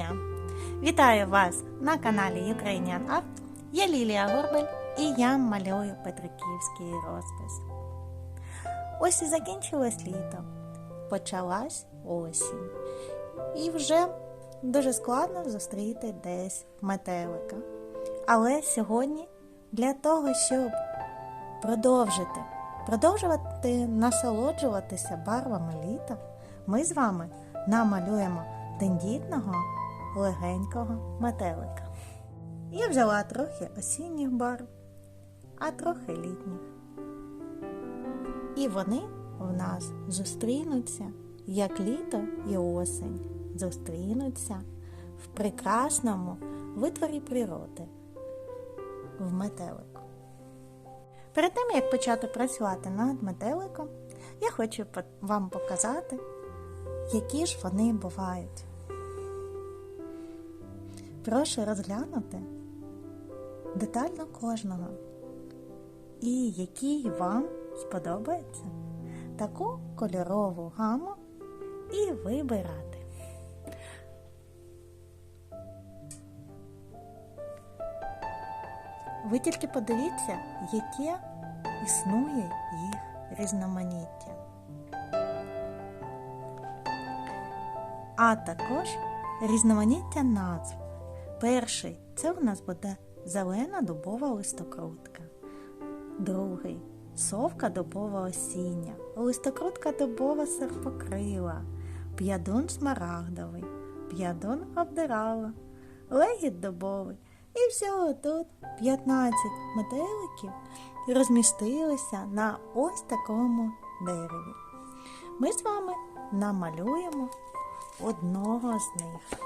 Дня! Вітаю вас на каналі Ukrainian Art. Я Лілія Горбель і я малюю Петриківський розпис. Ось і закінчилось літо, почалась осінь. І вже дуже складно зустріти десь метелика. Але сьогодні для того, щоб продовжити, продовжувати насолоджуватися барвами літа, ми з вами намалюємо тендітного легенького метелика. Я взяла трохи осінніх барв, а трохи літніх. І вони в нас зустрінуться, як літо і осень, зустрінуться в прекрасному витворі природи, в метелику. Перед тим, як почати працювати над метеликом, я хочу вам показати, які ж вони бувають. Прошу розглянути детально кожного, і який вам сподобається таку кольорову гаму і вибирати. Ви тільки подивіться, яке існує їх різноманіття. А також різноманіття назв. Перший це у нас буде зелена дубова листокрутка. Другий совка дубова осіння, листокрутка дубова серпокрила, п'ядун смарагдовий, п'ядун обдирала, легіт дубовий. І всього тут 15 метеликів розмістилися на ось такому дереві. Ми з вами намалюємо одного з них.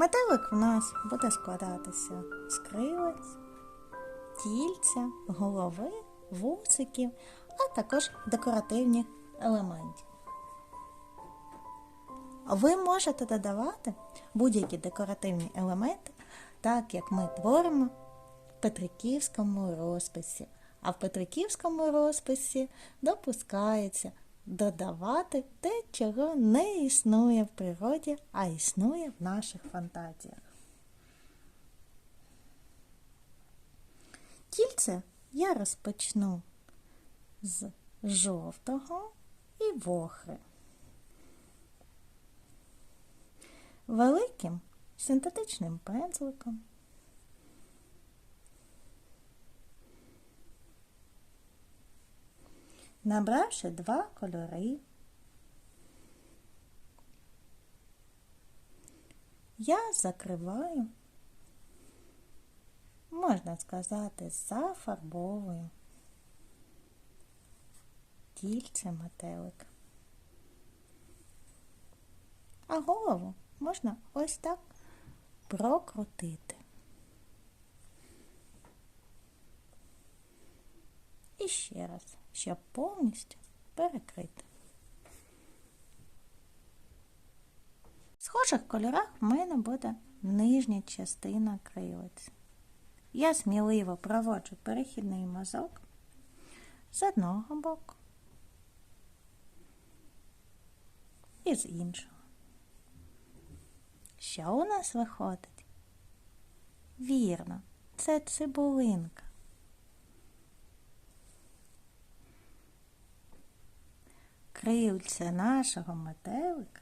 Метелик в нас буде складатися з крилець, тільця, голови, вусиків, а також декоративних елементів. Ви можете додавати будь-які декоративні елементи, так як ми творимо в Петриківському розписі. А в Петриківському розписі допускається додавати те, чого не існує в природі, а існує в наших фантазіях. Тільце я розпочну з жовтого і вохри. Великим синтетичним пензликом. Набравши два кольори, я закриваю, можна сказати, зафарбовую тільце метелик. А голову можна ось так прокрутити. І ще раз, щоб повністю перекрити. В схожих кольорах в мене буде нижня частина крилиць. Я сміливо проводжу перехідний мазок з одного боку і з іншого. Що у нас виходить? Вірно, це цибулинка. Крильце нашого метелика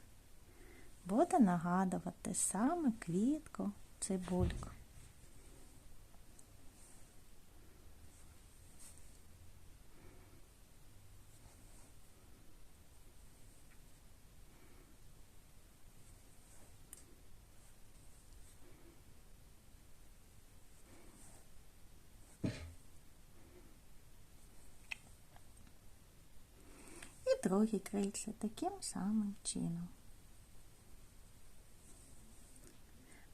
буде нагадувати саме квітку цибульку. І другі крильця таким самим чином.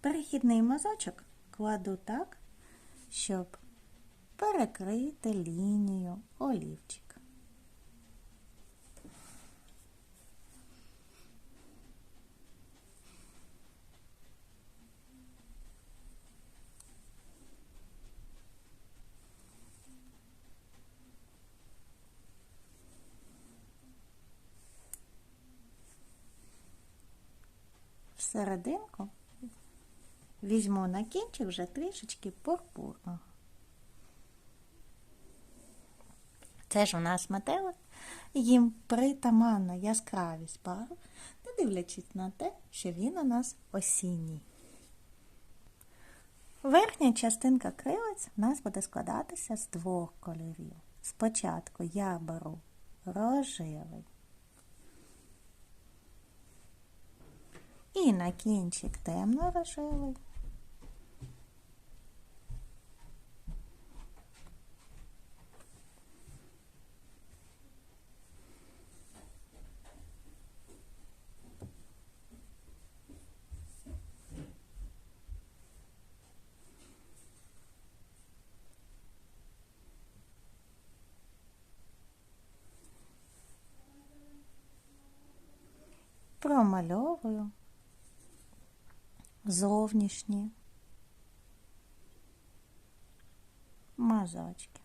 Перехідний мазочок кладу так, щоб перекрити лінію олівчика. Серединку візьму на кінчик вже трішечки пурпурного. Це ж у нас метелик, їм притаманна яскравість барв, не дивлячись на те, що він у нас осінній. Верхня частинка крилець у нас буде складатися з двох кольорів. Спочатку я беру рожевий і на кінчик темно-рожевий. Промальовую зовнішні мазочки.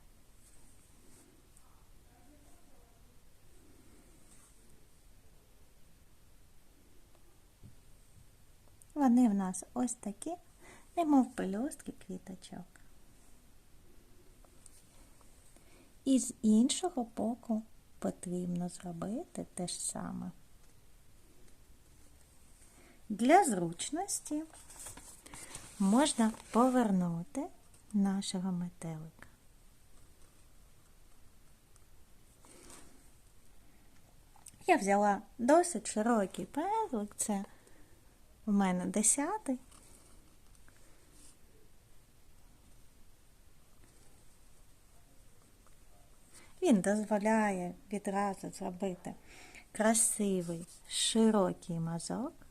Вони в нас ось такі, немов пелюстки квіточок. І з іншого боку потрібно зробити те ж саме. Для зручності можна повернути нашого метелика. Я взяла досить широкий пензлик, це у мене десятий. Він дозволяє відразу зробити красивий широкий мазок.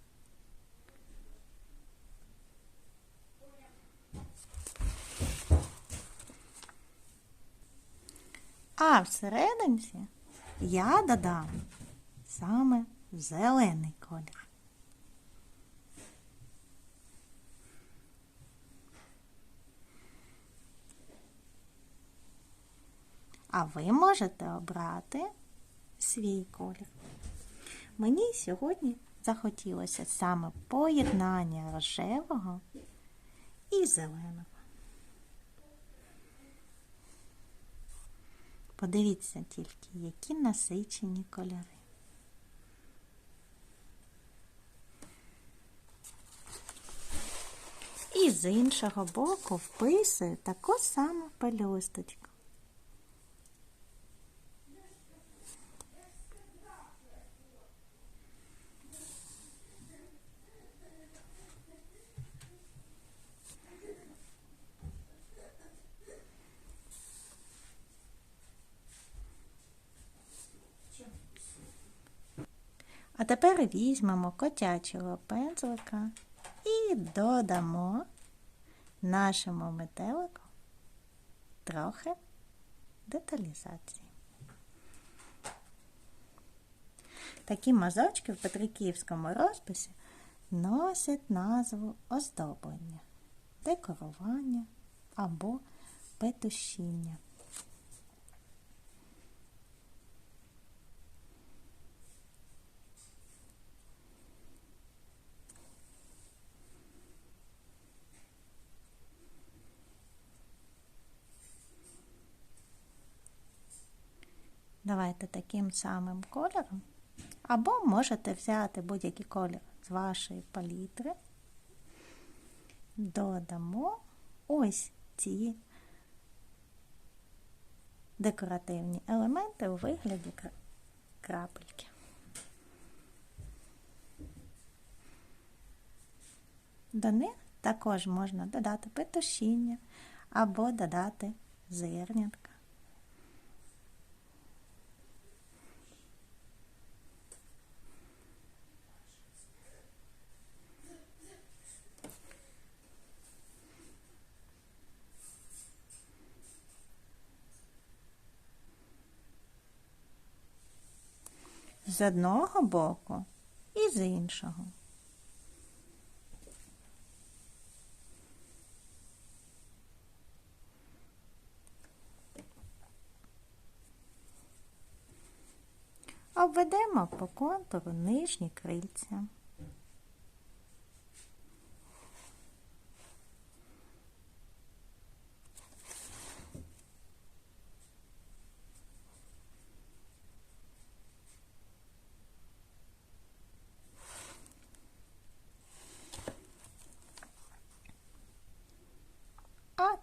А всерединці я додам саме зелений колір. А ви можете обрати свій колір. Мені сьогодні захотілося саме поєднання рожевого і зеленого. Подивіться тільки, які насичені кольори. І з іншого боку вписую таку саму пелюсточку. А тепер візьмемо котячого пензлика і додамо нашому метелику трохи деталізації. Такі мазочки в петриківському розписі носять назву оздоблення, декорування або петушіння. Давайте таким самим кольором. Або можете взяти будь-який колір з вашої палітри. Додамо ось ці декоративні елементи у вигляді крапельки. До них також можна додати петушіння або додати зернятка. З одного боку і з іншого. Обведемо по контуру нижні крильця.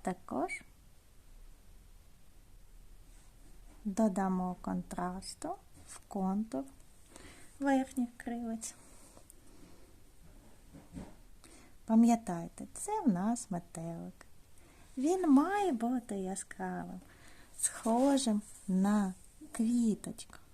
Також додамо контрасту в контур верхніх кривиць. Пам'ятайте, це в нас метелик. Він має бути яскравим, схожим на квіточку.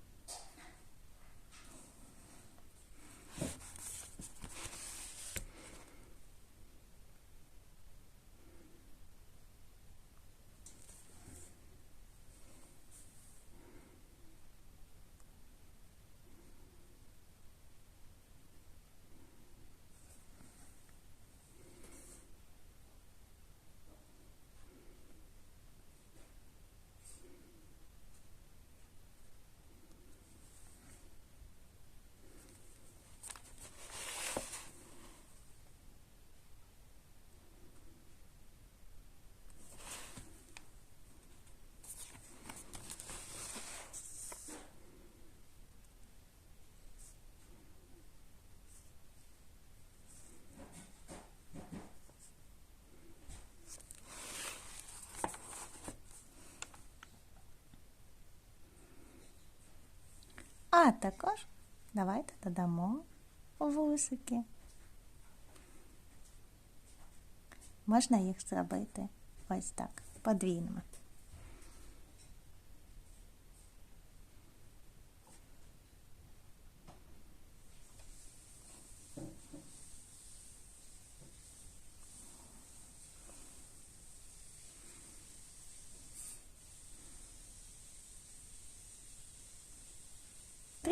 А також давайте додамо вусики. Можна їх зробити ось так, подвійними.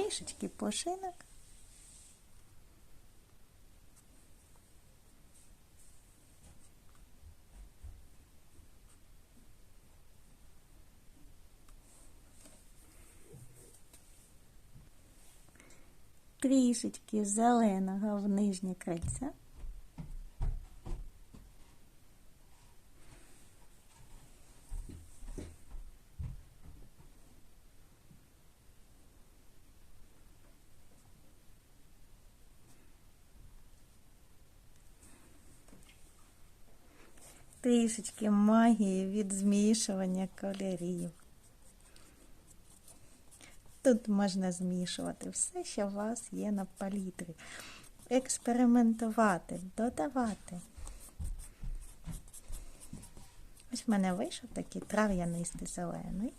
Трішечки пушинок. Трішечки зеленого в нижнє крильце. Трішечки магії від змішування кольорів. Тут можна змішувати все, що у вас є на палітрі. Експериментувати, додавати. Ось в мене вийшов такий трав'янистий зелений.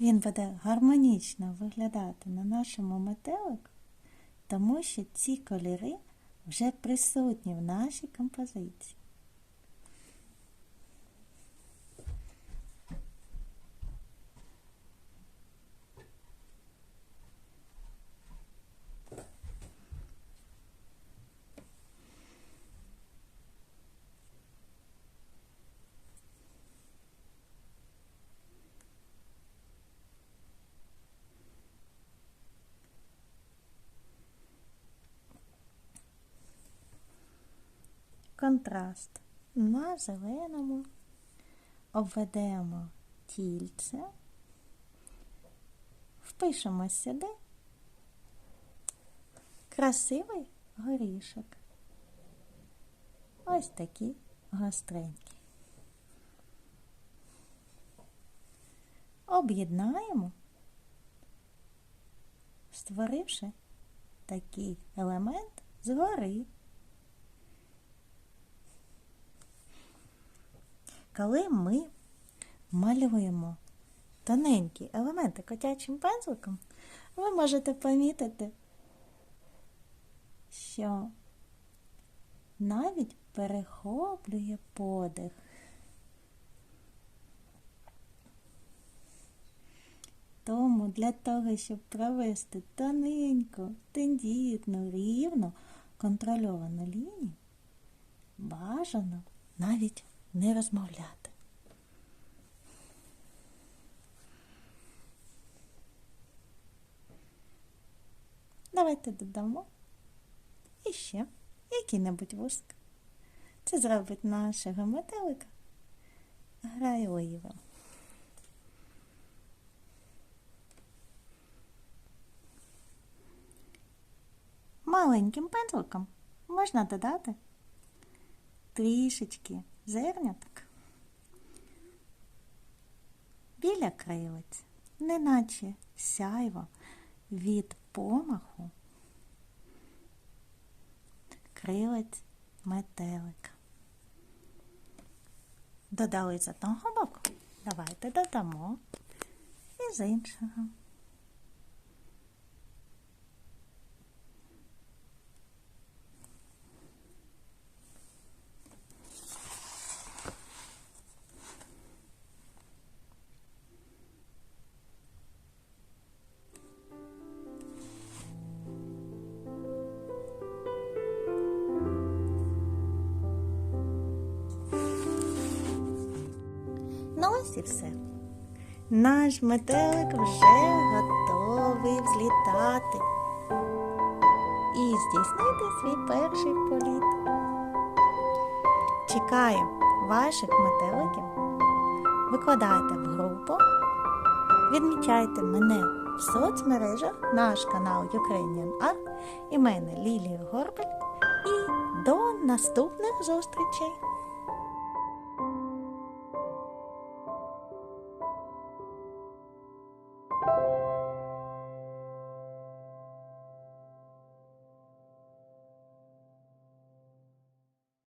Він буде гармонічно виглядати на нашому метелику, тому що ці кольори вже присутні в нашій композиції. Контраст. На зеленому обведемо тільце, впишемо сюди красивий горішок. Ось такі гостренькі. Об'єднаємо, створивши такий елемент згори. Коли ми малюємо тоненькі елементи котячим пензликом, ви можете помітити, що навіть перехоплює подих. Тому для того, щоб провести тоненьку, тендітну, рівну, контрольовану лінію, бажано навіть не розмовляти. Давайте додамо і ще який-небудь вуск. Це зробить нашого метелика грайливим. Маленьким пензликом можна додати трішечки зерняток біля крилиць, неначе сяйво від помаху крилець метелика. Додали з одного боку. Давайте додамо і з іншого. І все. Наш метелик вже готовий взлітати і здійснити свій перший політ. Чекаю ваших метеликів. Викладайте в групу, відмічайте мене в соцмережах, наш канал Ukrainian Art і мене Лілію Горбель. І до наступних зустрічей!